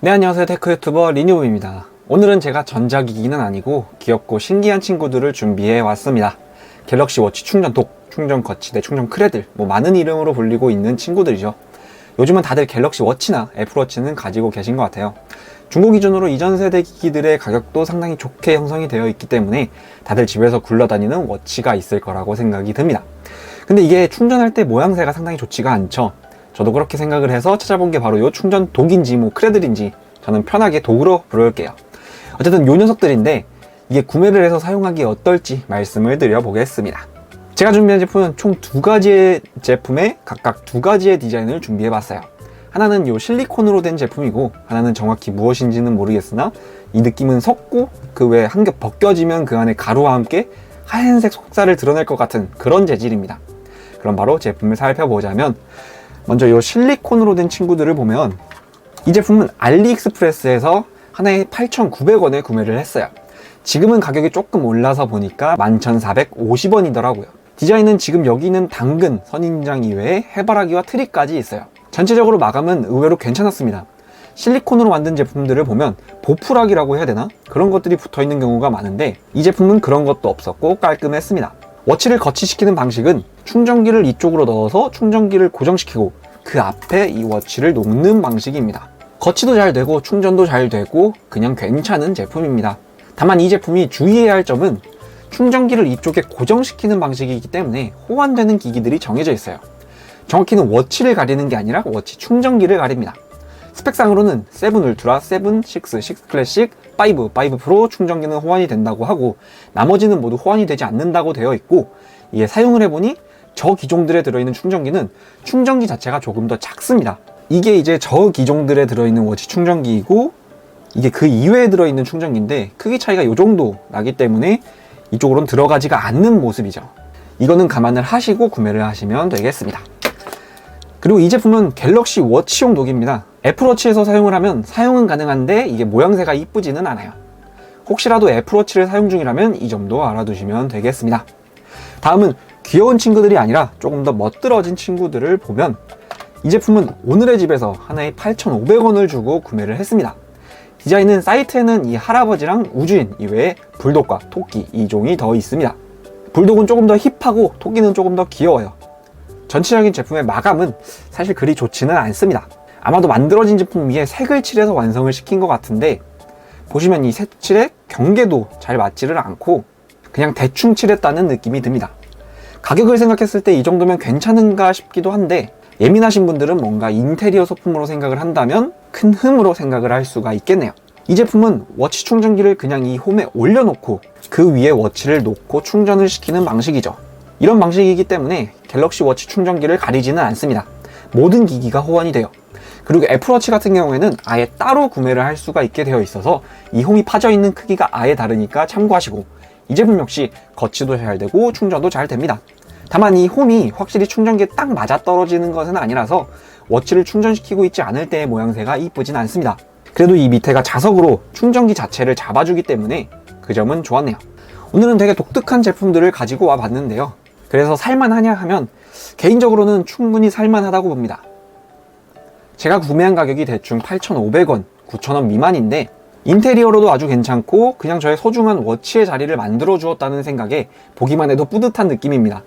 네 안녕하세요. 테크 유튜버 리뉴브입니다. 오늘은 제가 전자기기는 아니고 귀엽고 신기한 친구들을 준비해 왔습니다. 갤럭시 워치 충전 독, 충전 거치대, 충전 크레들 뭐 많은 이름으로 불리고 있는 친구들이죠. 요즘은 다들 갤럭시 워치나 애플워치는 가지고 계신 것 같아요. 중고 기준으로 이전 세대 기기들의 가격도 상당히 좋게 형성이 되어 있기 때문에 다들 집에서 굴러다니는 워치가 있을 거라고 생각이 듭니다. 근데 이게 충전할 때 모양새가 상당히 좋지가 않죠 저도 그렇게 생각을 해서 찾아본 게 바로 요 충전 독인지 뭐 크레들인지 저는 편하게 독으로 부를게요. 어쨌든 요 녀석들인데 이게 구매를 해서 사용하기 어떨지 말씀을 드려보겠습니다. 제가 준비한 제품은 총 두 가지의 제품에 각각 두 가지의 디자인을 준비해 봤어요. 하나는 요 실리콘으로 된 제품이고 하나는 정확히 무엇인지는 모르겠으나 이 느낌은 섞고 그 외에 한 겹 벗겨지면 그 안에 가루와 함께 하얀색 속살을 드러낼 것 같은 그런 재질입니다. 그럼 바로 제품을 살펴보자면 먼저 이 실리콘으로 된 친구들을 보면 이 제품은 알리익스프레스에서 하나에 8,900원에 구매를 했어요. 지금은 가격이 조금 올라서 보니까 11,450원이더라고요. 디자인은 지금 여기 있는 당근, 선인장 이외에 해바라기와 트리까지 있어요. 전체적으로 마감은 의외로 괜찮았습니다. 실리콘으로 만든 제품들을 보면 보풀락이라고 해야 되나? 그런 것들이 붙어 있는 경우가 많은데 이 제품은 그런 것도 없었고 깔끔했습니다. 워치를 거치시키는 방식은 충전기를 이쪽으로 넣어서 충전기를 고정시키고 그 앞에 이 워치를 놓는 방식입니다. 거치도 잘 되고 충전도 잘 되고 그냥 괜찮은 제품입니다. 다만 이 제품이 주의해야 할 점은 충전기를 이쪽에 고정시키는 방식이기 때문에 호환되는 기기들이 정해져 있어요. 정확히는 워치를 가리는 게 아니라 워치 충전기를 가립니다. 스펙상으로는 7 울트라, 7, 6, 6 클래식, 5, 5 프로 충전기는 호환이 된다고 하고 나머지는 모두 호환이 되지 않는다고 되어 있고 이게 사용을 해보니 저 기종들에 들어있는 충전기는 충전기 자체가 조금 더 작습니다. 이게 이제 저 기종들에 들어있는 워치 충전기이고 이게 그 이외에 들어있는 충전기인데 크기 차이가 이 정도 나기 때문에 이쪽으로는 들어가지가 않는 모습이죠. 이거는 감안을 하시고 구매를 하시면 되겠습니다. 그리고 이 제품은 갤럭시 워치용 독입니다. 애플워치에서 사용을 하면 사용은 가능한데 이게 모양새가 이쁘지는 않아요. 혹시라도 애플워치를 사용 중이라면 이 점도 알아두시면 되겠습니다. 다음은 귀여운 친구들이 아니라 조금 더 멋들어진 친구들을 보면 이 제품은 오늘의 집에서 하나에 8,500원을 주고 구매를 했습니다. 디자인은 사이트에는 이 할아버지랑 우주인 이외에 불독과 토끼 2종이 더 있습니다. 불독은 조금 더 힙하고 토끼는 조금 더 귀여워요. 전체적인 제품의 마감은 사실 그리 좋지는 않습니다. 아마도 만들어진 제품 위에 색을 칠해서 완성을 시킨 것 같은데 보시면 이 색칠의 경계도 잘 맞지를 않고 그냥 대충 칠했다는 느낌이 듭니다. 가격을 생각했을 때 이 정도면 괜찮은가 싶기도 한데 예민하신 분들은 뭔가 인테리어 소품으로 생각을 한다면 큰 흠으로 생각을 할 수가 있겠네요. 이 제품은 워치 충전기를 그냥 이 홈에 올려놓고 그 위에 워치를 놓고 충전을 시키는 방식이죠. 이런 방식이기 때문에 갤럭시 워치 충전기를 가리지는 않습니다. 모든 기기가 호환이 돼요. 그리고 애플워치 같은 경우에는 아예 따로 구매를 할 수가 있게 되어 있어서 이 홈이 파져 있는 크기가 아예 다르니까 참고하시고 이 제품 역시 거치도 잘 되고 충전도 잘 됩니다. 다만 이 홈이 확실히 충전기에 딱 맞아 떨어지는 것은 아니라서 워치를 충전시키고 있지 않을 때의 모양새가 이쁘진 않습니다. 그래도 이 밑에가 자석으로 충전기 자체를 잡아주기 때문에 그 점은 좋았네요. 오늘은 되게 독특한 제품들을 가지고 와 봤는데요. 그래서 살만하냐 하면 개인적으로는 충분히 살만하다고 봅니다. 제가 구매한 가격이 대충 8,500원, 9,000원 미만인데 인테리어로도 아주 괜찮고 그냥 저의 소중한 워치의 자리를 만들어 주었다는 생각에 보기만 해도 뿌듯한 느낌입니다.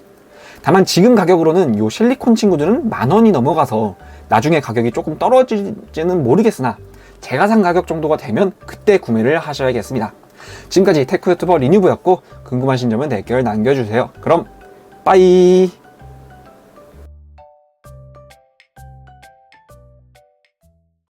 다만 지금 가격으로는 요 실리콘 친구들은 만 원이 넘어가서 나중에 가격이 조금 떨어질지는 모르겠으나 제가 산 가격 정도가 되면 그때 구매를 하셔야겠습니다. 지금까지 테크 유튜버 리뉴브였고 궁금하신 점은 댓글 남겨주세요. 그럼 빠이